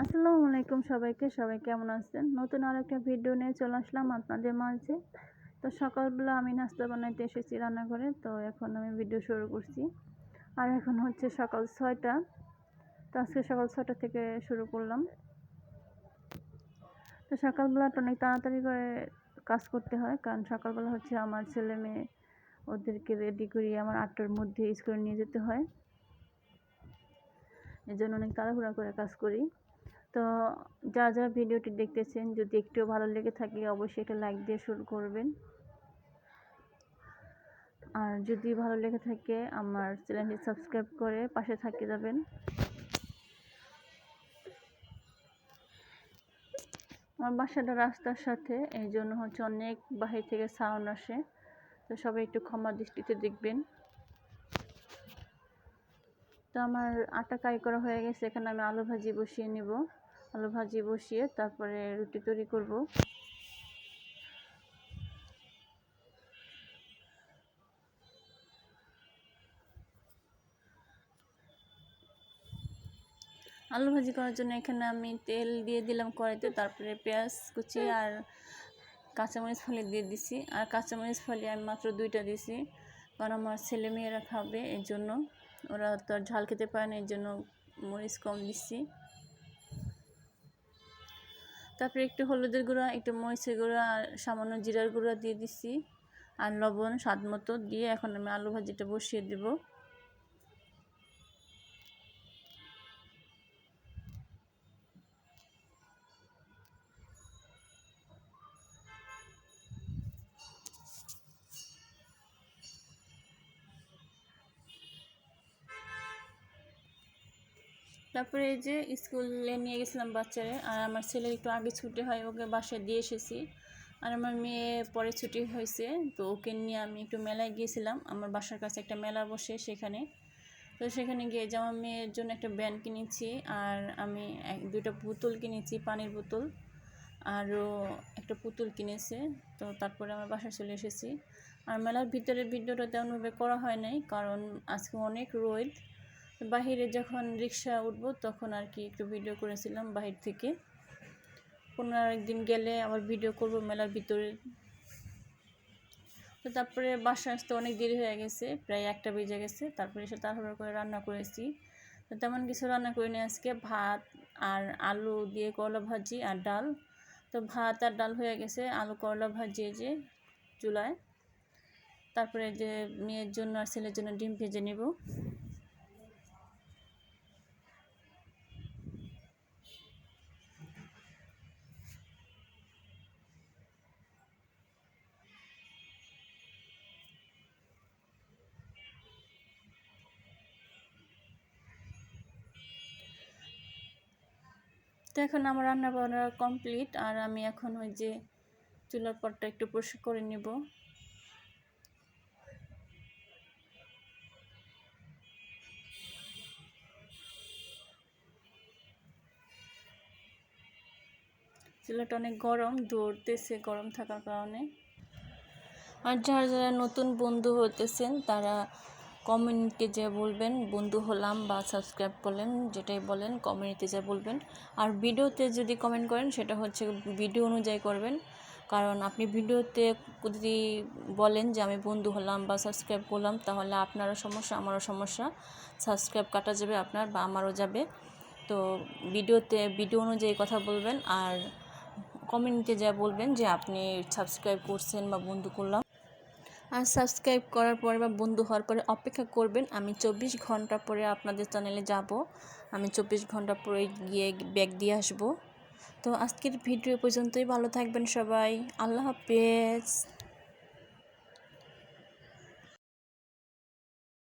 আসসালামু আলাইকুম সবাইকে, সবাই কেমন আছেন? নতুন আর একটা ভিডিও নিয়ে চলে আসলাম আপনাদের মাঝে। তো সকালবেলা আমি নাস্তা বানাইতে এসেছি রান্নাঘরে, তো এখন আমি ভিডিও শুরু করছি। আর এখন হচ্ছে সকাল ছয়টা। তো আজকে সকাল ছয়টা থেকে শুরু করলাম। তো সকালবেলাটা অনেক তাড়াতাড়ি করে কাজ করতে হয়, কারণ সকালবেলা হচ্ছে আমার ছেলে মেয়ে ওদেরকে রেডি করিয়ে আমার আটটার মধ্যে স্কুলে নিয়ে যেতে হয়। এই জন্য অনেক তাড়াহুড়া করে কাজ করি। তো যা যারা ভিডিওটি দেখতেছেন, যদি একটু ভালো লেগে থাকে, অবশ্যই একটা লাইক দিয়ে শুরু করবেন। আর যদি ভালো লেগে থাকে, আমার চ্যানেলটি সাবস্ক্রাইব করে পাশে থাকি যাবেন। আমার বাসাটা রাস্তার সাথে, এই জন্য হচ্ছে অনেক বাহির থেকে সাউন্ড আসে। তো সবাই একটু ক্ষমা দৃষ্টিতে দেখবেন। তো আমার আটা কাই করা হয়ে গেছে, এখানে আমি আলু ভাজি বসিয়ে নিব। আলু ভাজি বসিয়ে তারপরে রুটি তৈরি করব। আলু ভাজি করার জন্য এখানে আমি তেল দিয়ে দিলাম কড়াইতে, তারপরে পেঁয়াজ কুচি আর কাঁচামরিচ ফলি দিয়ে দিছি। আর কাঁচামরিচ ফলি আমি মাত্র দুইটা দিছি। কারণ আমার ছেলে মেয়েরা খাবে, এর জন্য। ওরা তো ঝাল খেতে পারে না, এর জন্য মরিচ কম দিচ্ছি তারপরে একটু হলুদের গুঁড়া, একটু মরিচের গুঁড়া, আর সামান্য জিরার গুঁড়া দিয়ে দিচ্ছি আর লবণ, স্বাদ মতো দিয়ে এখন আমি আলু ভাজিটা বসিয়ে দেবো। তারপরে এই যে স্কুলে নিয়ে গেছিলাম বাচ্চারে, আর আমার ছেলে একটু আগে ছুটি হয়, ওকে বাসায় দিয়ে এসেছি। আর আমার মেয়ে পরে ছুটি হয়েছে, তো ওকে নিয়ে আমি একটু মেলায় গিয়েছিলাম। আমার বাসার কাছে একটা মেলা বসে সেখানে। তো সেখানে গিয়ে যে আমার মেয়ের জন্য একটা ব্যান্ড কিনেছি, আর আমি এক, দুইটা পুতুল কিনেছি, পানির বোতল আরও একটা পুতুল কিনেছে, তো তারপরে আমার বাসায় চলে এসেছি। আর মেলার ভিতরে ভিডিওটা তেমনভাবে করা হয় নাই, কারণ আজকে অনেক রোদ। বাহিরে যখন রিক্সা উঠবো তখন আর কি একটু ভিডিও করেছিলাম বাহির থেকে। কোনো একদিন গেলে আবার ভিডিও করব মেলার ভিতরে। তো তারপরে বাসা আসতে অনেক দেরি হয়ে গেছে, প্রায় একটা বেজে গেছে। তারপরে এসে তাড়াহুড়ো করে রান্না করেছি। তো তেমন কিছু রান্না করিনি আজকে, ভাত আর আলু দিয়ে করলা ভাজি আর ডাল। তো ভাত আর ডাল হয়ে গেছে, আলু, করলা ভাজিয়ে যে চুলায়। তারপরে যে মেয়ের জন্য আর ছেলের জন্য ডিম ভেজে নেব। তো এখন আমার রান্না বান্না কমপ্লিট আর আমি এখন ওই যে চুলার পরটা একটু পরিষ্কার করে নেব। চুলাটা অনেক গরম, দৌড়তেছে গরম থাকার কারণে। আর যারা যারা নতুন বন্ধু হতেছেন তারা কমিউনিটি যে বলবেন, বন্ধু হলাম বা সাবস্ক্রাইব করলেন, যেটাই বলেন কমিউনিটি যে বলবেন। আর ভিডিওতে যদি কমেন্ট করেন, সেটা হচ্ছে ভিডিও অনুযায়ী করবেন। কারণ আপনি ভিডিওতে যদি বলেন যে আমি বন্ধু হলাম বা সাবস্ক্রাইব করলাম, তাহলে আপনারও সমস্যা, আমারও সমস্যা। সাবস্ক্রাইব কাটা যাবে আপনার বা আমারও যাবে। তো ভিডিওতে, ভিডিও অনুযায়ী কথা বলবেন। আর কমিউনিটি যা বলবেন যে আপনি সাবস্ক্রাইব করছেন বা বন্ধু করলাম। আর সাবস্ক্রাইব করার পরে বা বন্ধু হওয়ার পরে অপেক্ষা করবেন, আমি চব্বিশ ঘণ্টা পরে আপনাদের চ্যানেলে যাব। আমি চব্বিশ ঘণ্টা পরে গিয়ে ব্যাগ দিয়ে আসব। তো আজকের ভিডিও পর্যন্তই, ভালো থাকবেন সবাই। আল্লাহ হাফেজ।